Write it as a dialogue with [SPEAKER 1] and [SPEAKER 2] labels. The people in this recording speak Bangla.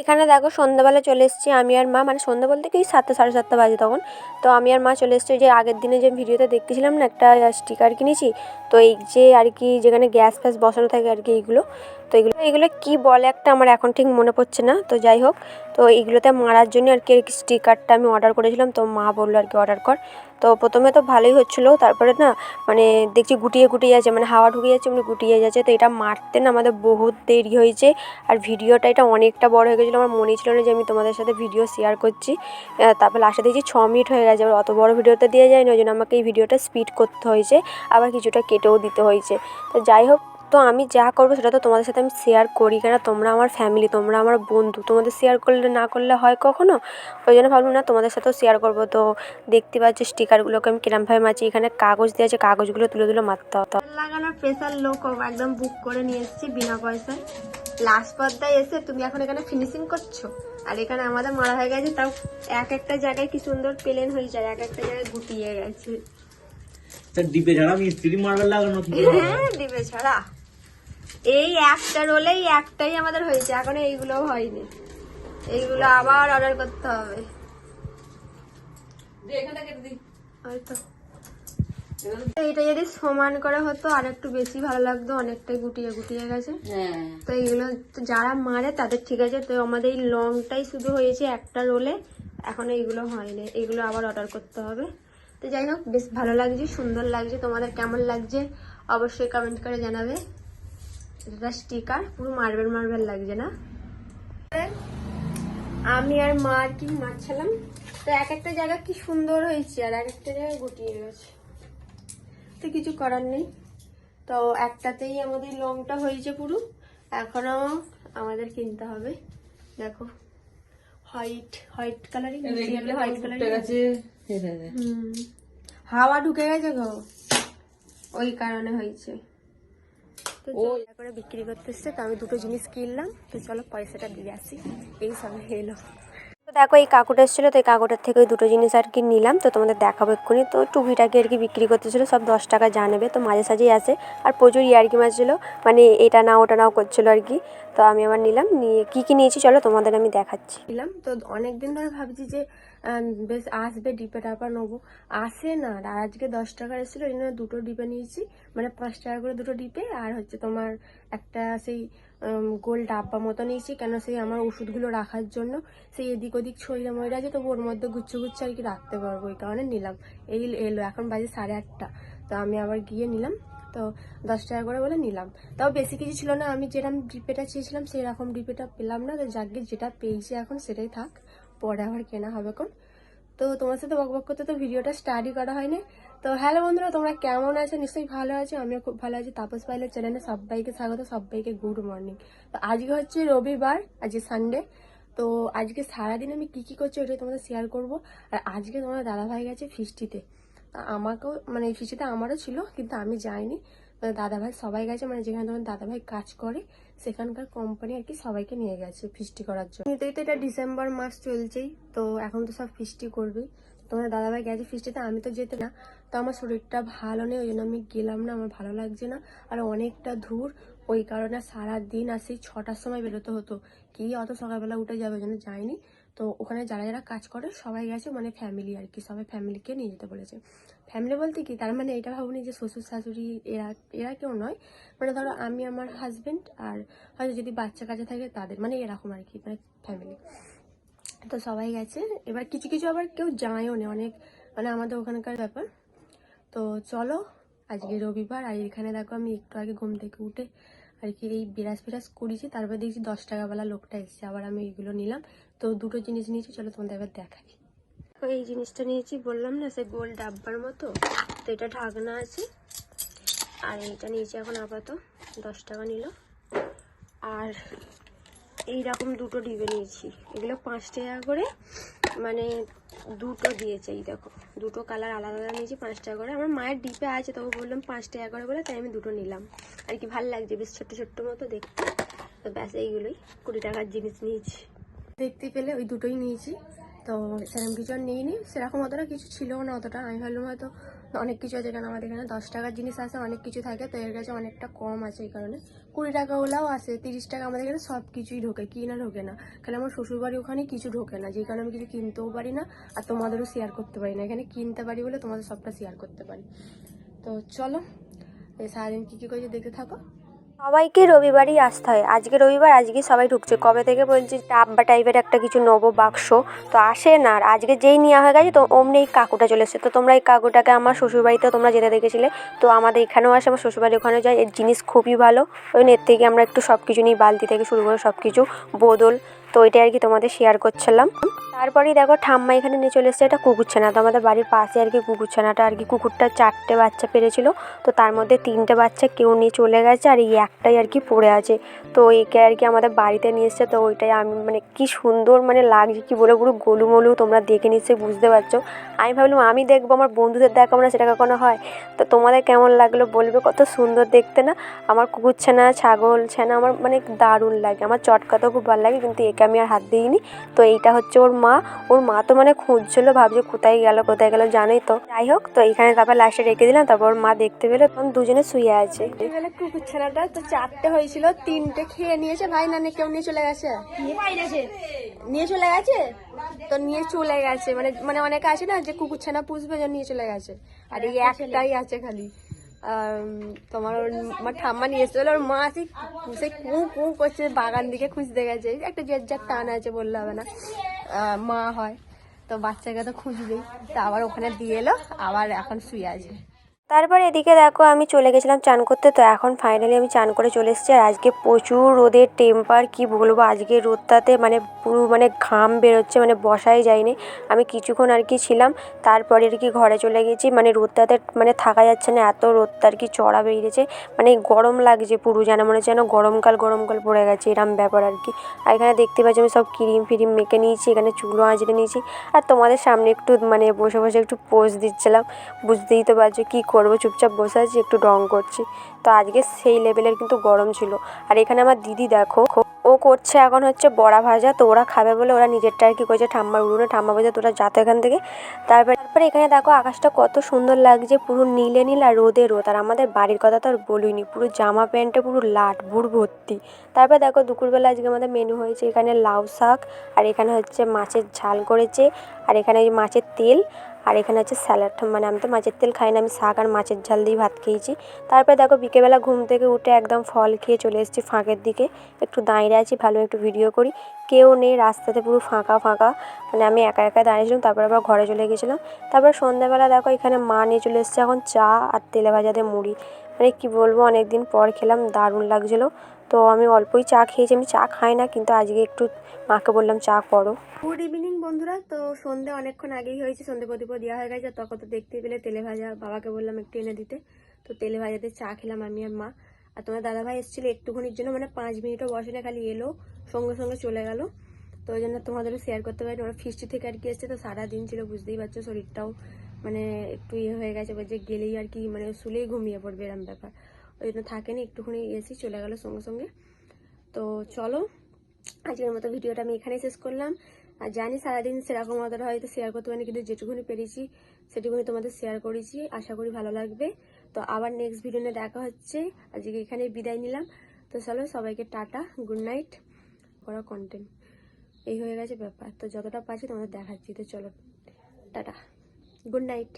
[SPEAKER 1] এখানে দেখো সন্ধ্যাবেলা চলে এসেছি আমি আর মা। মানে সন্ধ্যা বলতে কি সাতটা, সাড়ে সাতটা বাজে তখন। তো আমি আর মা চলে এসেছি যে আগের দিনে যে ভিডিওতে দেখতেছিলাম না, একটা স্টিকার কিনেছি। তো এই যে আর কি যেখানে গ্যাস ফ্যাস বসানো থাকে আর কি এইগুলো। তো এগুলো এগুলো কি বলে একটা আমার এখন ঠিক মনে পড়ছে না। তো যাই হোক, তো এইগুলোতে মারার জন্য আর কি স্টিকারটা আমি অর্ডার করেছিলাম। তো মা বলল আর কি অর্ডার কর। তো প্রথমে তো ভালোই হচ্ছিল, তারপরে না মানে দেখছি গুটিয়ে গুটিয়ে যাচ্ছে মানে হাওয়া ঢুকে যাচ্ছে মানে গুটিয়ে যাচ্ছে। তো এটা মারতে না আমাদের বহুত দেরি হয়েছে। আর ভিডিওটা এটা অনেকটা বড় হয়ে গেছিল আমার মনে ছিল না যে আমি তোমাদের সাথে ভিডিও শেয়ার করছি। তারপর লাস্টে দেখছি ছ মিনিট হয়ে গেছে আবার অত বড় ভিডিওটা দিয়ে যায়নি, ওই জন্য আমাকে এই ভিডিওটা স্পিড করতে হয়েছে, আবার কিছুটা কেটেও দিতে হয়েছে। তো যাই হোক তো আমি যা করব সেটা তো তোমাদের সাথে আমি শেয়ার করি। কেন তোমরা আমার ফ্যামিলি তোমরা আমার বন্ধু তোমাদের শেয়ার করলে না করলে হয় কখনো? ওই জন্য ভাবলাম না তোমাদের সাথেও শেয়ার করব। তো দেখতে পাচ্ছি স্টিকারগুলোকে আমি কিরমভাবে মাছি এখানে কাগজ দেওয়া আছে কাগজগুলো তুলে তুলে মারতে হতো লাগানোর প্রেসার লোক একদম বুক করে নিয়ে এসেছি বিনা পয়সায়। লাস্ট পর্দায় এসে তুমি এখন এখানে ফিনিশিং করছ? আর এখানে আমাদের মারা হয়ে গেছে তাও এক একটা জায়গায় কি সুন্দর প্লেন হয়ে যায় এক একটা জায়গায় গুটিয়ে গেছে।
[SPEAKER 2] ডিপে ছাড়া মিস্ত্রি মার্বেল লাগানো কি
[SPEAKER 1] হ্যাঁ দিবে ছাড়া এই একটা রোলেই একটাই আমাদের হয়েছে। এখন এইগুলো হয়নি। এইগুলো আবার অর্ডার করতে হবে। এইটা যদি সমান করে হতো আর একটু বেশি ভালো লাগতো অনেকটাই গুটিয়ে গুটিয়ে গেছে। তো এইগুলো যারা মারে তাদের ঠিক আছে। তো আমাদের এই লংটাই শুধু হয়েছে একটা রোলে এখন এইগুলো হয়নি। এইগুলো আবার অর্ডার করতে হবে। তো যাই হোক বেশ ভালো লাগছে সুন্দর লাগছে। তোমাদের কেমন লাগছে? অবশ্যই কমেন্ট করে জানাবে। এটা স্টিকার পুরো মার্বেল মার্বেল লাগছে না? আমি আর মা আর কি মারছিলাম তো এক একটা জায়গা কি সুন্দর হয়েছে আর এক একটা জায়গায় গুটিয়ে গেছে তো কিছু করার নেই। তো একটাতেই আমাদের লংটা হয়েছে পুরো। এখনও আমাদের কিনতে হবে। দেখো। White white colouring white colouring hmm. হাওয়া ঢুকে গেছে গো। ওই কারণে হয়েছে। তো করে বিক্রি করতে এসছে তো আমি দুটো জিনিস কিনলাম তো চলো পয়সাটা দিয়ে আসি। এই সব এলো। তো দেখো, এই কাকুটা এসেছিল, তো এই কাকুটার থেকে ওই দুটো জিনিস আর কি নিলাম। তো তোমাদের দেখাবো এক্ষুনি। তো টুপিটাকে আর কি বিক্রি করতেছিলো, সব দশ টাকা জানাবে তো মাঝে সাঝেই আসে। আর প্রচুর ইয়ার্কি মারছিলো মানে এটা নাও, ওটা নাও করছিল আর কি। তো আমি আবার নিলাম, নিয়ে কী কী নিয়েছি চলো তোমাদের আমি দেখাচ্ছি। নিলাম। তো অনেক দিন ধরে ভাবছি যে বেশ আসবে, ডিপে টাপা নেব। আসে না। আর আজকে দশ টাকার এসেছিল, এই জন্য দুটো ডিপে নিয়েছি। মানে পাঁচ টাকা করে দুটো ডিপে। আর হচ্ছে তোমার একটা সেই গোল ডাব্বা মতো নিয়েছি, কেন সেই আমার ওষুধগুলো রাখার জন্য। সেই এদিক ওদিক ছইরা ময়রা আছে, তো ওর মধ্যে গুচ্ছে গুচ্ছে আর কি রাখতে পারব, এই কারণে নিলাম। এই এলো, এখন বাজে সাড়ে আটটা। তো আমি আবার গিয়ে নিলাম, তো দশ টাকা করে বলে নিলাম। তাও বেশি কিছু ছিল না, আমি যেরকম ডিপেটা চেয়েছিলাম, সেরকম ডিপেটা পেলাম না। তো যাকে যেটা পেয়েছি এখন সেটাই থাক, পরে আবার কেনা হবে কোন তো তোমার সাথে বকবক করতে তো ভিডিওটা স্টার্টই করা হয়নি। তো হ্যালো বন্ধুরা, তোমরা কেমন আছো? নিশ্চয়ই ভালো আছো, আমিও খুব ভালো আছি। তাপস পাইলের চ্যানেলে সবাইকে স্বাগত, সবাইকে গুড মর্নিং তো আজকে হচ্ছে রবিবার, আজকে সানডে তো আজকে সারাদিন আমি কি কি করছি ওটাই তোমাদের শেয়ার করব। আর আজকে তোমার দাদাভাই গেছে ফিস্টিতে আমাকেও মানে ফিস্টিতে আমারও ছিল, কিন্তু আমি যাইনি। মানে দাদাভাই সবাই গেছে মানে যেখানে তোমার দাদাভাই কাজ করে, সেখানকার কোম্পানি আর কি সবাইকে নিয়ে গেছে ফিস্টি করার জন্য। এমনিতেই তো এটা ডিসেম্বর মাস চলছেই, তো এখন তো সব ফিস্টি করবেই। তোমার দাদাভাই গেছে ফিস্টিতে, আমি তো যেতে না, তো আমার শরীরটা ভালো নেই ওই জন্য আমি গেলাম না, আমার ভালো লাগছে না। আর অনেকটা দূর, ওই কারণে সারা দিন আর সেই ছটার সময় বেরোতে হতো। কি অত সকালবেলা উঠে যাবে ওই জন্য যাইনি। তো ওখানে যারা যারা কাজ করে সবাই গেছে মানে ফ্যামিলি আর কি, সবাই ফ্যামিলিকে নিয়ে যেতে বলেছে। ফ্যামিলি বলতে কি? তার মানে এটা ভাবুনি যে শ্বশুর শাশুড়ি, এরা এরা কেউ নয়। মানে ধরো আমি, আমার হাজবেন্ড আর হয়তো যদি বাচ্চা কাছে থাকে তাদের মানে এরকম আর কি মানে ফ্যামিলি তো সবাই গেছে। এবার কিছু কিছু আবার কেউ যায়ও না, অনেক মানে আমাদের ওখানকার ব্যাপার। তো চলো, আজকে রবিবার, আর এখানে দেখো আমি একটু আগে ঘুম থেকে উঠে আর কি এই বিরাজ ফিরাজ করেছি, তারপর দেখছি দশ টাকাওয়ালা লোকটা এসেছে, আবার আমি এইগুলো নিলাম। তো দুটো জিনিস নিয়েছি, চলো তোমাদের এবার দেখাই। তো এই জিনিসটা নিয়েছি, বললাম না, সে গোল ডাব্বার মতো, তো এটা ঢাকনা আছে। আর এইটা নিয়েছি এখন আপাতত, দশ টাকা নিল। আর এই রকম দুটো ডিবে নিয়েছি, এগুলো পাঁচ টাকা করে। মানে দুটো দিয়েছে, এই দেখো। দুটো কালার আলাদা আলাদা নিয়েছি, পাঁচ টাকা করে। আমার মায়ের ডিপে আছে, তবে বললাম পাঁচ টাকা করে বলে, তাই আমি দুটো নিলাম। আর কি ভালো লাগছে, বেশ ছোট্ট ছোট্ট মতো দেখতে। তো ব্যাস, এইগুলোই। কুড়ি টাকার জিনিস নিয়েছি। দেখতে পেলে ওই দুটোই নিয়েছি। তো সেরকম কিছু আর নিইনি। সেরকম অতটা কিছু ছিল না অতটা। আমি ভাবলাম হয়তো
[SPEAKER 3] অনেক কিছু আছে, কারণ আমাদের এখানে দশ টাকার জিনিস আছে, অনেক কিছু থাকে, তো এর কাছে অনেকটা কম আছে এই কারণে। কুড়ি টাকা ওলাও আসে তিরিশ টাকা আমাদের এখানে সব কিছুই ঢোকে, কি না ঢোকে না। কারণ আমার শ্বশুরবাড়ি ওখানে কিছু ঢোকে না, যে কারণে আমি কিছু কিনতেও পারি না, আর তোমাদেরও শেয়ার করতে পারি না। এখানে কিনতে পারি বলে তোমাদের সবটা শেয়ার করতে পারি। তো চলো সারাদিন কী কী করছে দেখতে থাকো।
[SPEAKER 1] সবাইকে রবিবারই আসতে হয়। আজকে রবিবার, আজকে সবাই ঢুকছে। কবে থেকে বলছি ডাব্বা টাইপের একটা কিছু নেব বাক্স তো আসে না। আর আজকে যেই নেওয়া হয়ে গেছে, তো অমনি এই কাকুটা চলে এসছে। তো তোমরা এই কাকুটাকে আমার শ্বশুরবাড়িতে তোমরা যেতে দেখেছিলে। তো আমাদের এখানেও আসে, আমার শ্বশুরবাড়ি ওখানেও যায়। এর জিনিস খুবই ভালো। ওই এর থেকে আমরা একটু সব কিছু নিই বালতি থেকে শুরু করে সব কিছু বোতল তো ওইটাই আর কি তোমাদের শেয়ার করছিলাম। তারপরেই দেখো ঠাম্মা এখানে নিয়ে চলে এসছে একটা কুকুরছানা তো আমাদের বাড়ির পাশে আর কি কুকুরছানাটা আর কি কুকুরটা চারটে বাচ্চা পেরেছিল। তো তার মধ্যে তিনটে বাচ্চা কেউ নিয়ে চলে গেছে আর এই একটাই আর কি পড়ে আছে। তো একে আর কি আমাদের বাড়িতে নিয়ে এসছে। তো ওইটাই আমি মানে কি সুন্দর মানে লাগছে, কি বলে পুরো গোলুমলু তোমরা দেখে নিশ্চয়ই বুঝতে পারছ। আমি ভাবলাম, আমি দেখব, আমার বন্ধুদের দেখাবো না, সেটা কখনো হয়? তো তোমাদের কেমন লাগল বলবে? কত সুন্দর দেখতে না? আমার কুকুর ছানা, ছাগল ছানা আমার মানে দারুণ লাগে। আমার চটকাতেও খুব ভালো লাগে, কিন্তু একে আমি আর হাত দিইনি। তো এইটা হচ্ছে ওর মা। ওর মা তো মানে খুঁজছিল ভাবছে কোথায় গেল কোথায় গেল জানোই তো। যাই হোক তো এইখানে তারপর লাস্টে রেখে দিলাম তারপর ওর মা দেখতে পেলে তখন দুজনে শুয়ে আছে।
[SPEAKER 3] কুকুর ছানাটা তো চারটে হয়েছিল তিনটে খেয়ে নিয়েছে। ভাই না কেউ নিয়ে চলে গেছে? নিয়ে চলে গেছে? তো নিয়ে চলে গেছে। মানে মানে অনেকে আছে না যে কুকুর ছানা পুষবে যে নিয়ে চলে গেছে। আর এই একটাই আছে খালি। তোমার ওর আমার ঠাম্মা নিয়ে এসেছিল, ওর মা আছে সে কু কু করছে, বাগান দিকে খুঁজতে গেছে। একটা যে যার টান আছে বললে হবে না। মা হয়, তো বাচ্চাকে তো খুঁজবেই। তা আবার ওখানে দিয়ে এলো, আবার এখন শুয়ে আছে।
[SPEAKER 1] তারপর এদিকে দেখো আমি চলে গেছিলাম চান করতে, তো এখন ফাইনালি আমি চান করে চলে এসেছি। আর আজকে প্রচুর রোদের টেম্পার কি বলব? আজকে রোদটাতে মানে পুরো মানে ঘাম বেরোচ্ছে মানে বসাই যায়নি। আমি কিছুক্ষণ আর কি ছিলাম, তারপরে আর কি ঘরে চলে গেছি। মানে রোদটাতে মানে থাকা যাচ্ছে না, এত রোদটা আর কি চড়া বেরিয়েছে। মানে গরম লাগছে পুরো, যেন মনে হচ্ছে যেন গরমকাল গরমকাল পড়ে গেছে, এরম ব্যাপার আর কি। আর এখানে দেখতে পাচ্ছি আমি সব ক্রিম ফিরিম মেখে নিয়েছি, এখানে চুলও আঁচড়ে নিয়েছি। আর তোমাদের সামনে একটু মানে বসে বসে একটু পোজ দিচ্ছিলাম। বুঝতেই তো পারছ কী করব, চুপচাপ বসে আছি, একটু রং করছি। তো আজকে সেই লেভেলের কিন্তু গরম ছিল। আর এখানে আমার দিদি দেখো, ও করছে এখন হচ্ছে বড়া ভাজা, তো ওরা খাবে বলে ওরা নিজেরটা আর কি করছে ঠাম্মার উড়ুনে ঠাম্মা বলছে, তোরা যাতো এখান থেকে। তারপরে তারপরে এখানে দেখো আকাশটা কত সুন্দর লাগছে, পুরো নীলে নীল আর রোদে রোদ। আর আমাদের বাড়ির কথা তো আর বলিনি, পুরো জামা প্যান্টে পুরো লাট, ভুর ভর্তি। তারপর দেখো দুপুরবেলা আজকে আমাদের মেনু হয়েছে এখানে লাউ শাক, আর এখানে হচ্ছে মাছের ঝাল করেছে, আর এখানে মাছের তেল আর এখানে হচ্ছে স্যালাড মানে আমি তো মাছের তেল খাই না, আমি শাক আর মাছের ঝাল দিয়ে ভাত খেয়েছি। তারপরে দেখো বিকেলবেলা ঘুম থেকে উঠে একদম ফল খেয়ে চলে এসেছি ফাঁকের দিকে। একটু দাঁড়িয়ে আছি, ভালো একটু ভিডিও করি। কেউ নেই, রাস্তাতে পুরো ফাঁকা ফাঁকা। মানে আমি একা একা দাঁড়িয়েছিলাম তারপরে আবার ঘরে চলে গেছিলাম। তারপরে সন্ধ্যাবেলা দেখো এখানে মা নিয়ে চলে এসেছে এখন চা আর তেলে ভাজাতে মুড়ি। মানে কি বলব অনেক দিন পর খেলাম, দারুণ লাগছিল। তো আমি অল্পই চা খেয়েছি, আমি চা খাই না, কিন্তু আজকে একটু মাকে বললাম চা করো।
[SPEAKER 3] গুড ইভিনিং বন্ধুরা, তো সন্ধে অনেকক্ষণ আগেই হয়েছে, সন্ধে প্রদীপ দেওয়া হয়ে গেছে তখন তো দেখতে পেলে তেলে ভাজা বাবাকে বললাম একটু এনে দিতে। তো তেলে ভাজাতে চা খেলাম আমি আর মা। আর তোমার দাদাভাই এসেছিল একটুখানির জন্য মানে পাঁচ মিনিটও বসে না, খালি এলো, সঙ্গে সঙ্গে চলে গেল। তো ওই জন্য তোমাদেরও শেয়ার করতে পারি ওরা ফিস্টি থেকে আর কি এসছে, তো সারাদিন ছিল, বুঝতেই পারছ, শরীরটাও মানে একটু ইয়ে হয়ে গেছে, বলছে গেলেই আর কি মানে শুলেই ঘুমিয়ে পড়বে এরম ব্যাপার। ওই জন্য থাকেনি, একটুখানি এসি চলে গেল সঙ্গে সঙ্গে। তো চলো, আজকের মতো ভিডিওটা আমি এখানেই শেষ করলাম। আর জানি সারাদিন সেরকম অতটা হয়তো শেয়ার করতে পারিনি, কিন্তু যেটুকুনি পেরেছি, সেটুকুনি তোমাদের শেয়ার করেছি, আশা করি ভালো লাগবে। তো আবার নেক্সট ভিডিও নিয়ে দেখা হচ্ছে। আজকে এখানে বিদায় নিলাম। তো চলো, সবাইকে টাটা গুড নাইট করা কন্টেন্ট এই হয়ে গেছে ব্যাপার। তো যতটা পাচ্ছি তোমাদের দেখাচ্ছি। তো চলো, টাটা গুড নাইট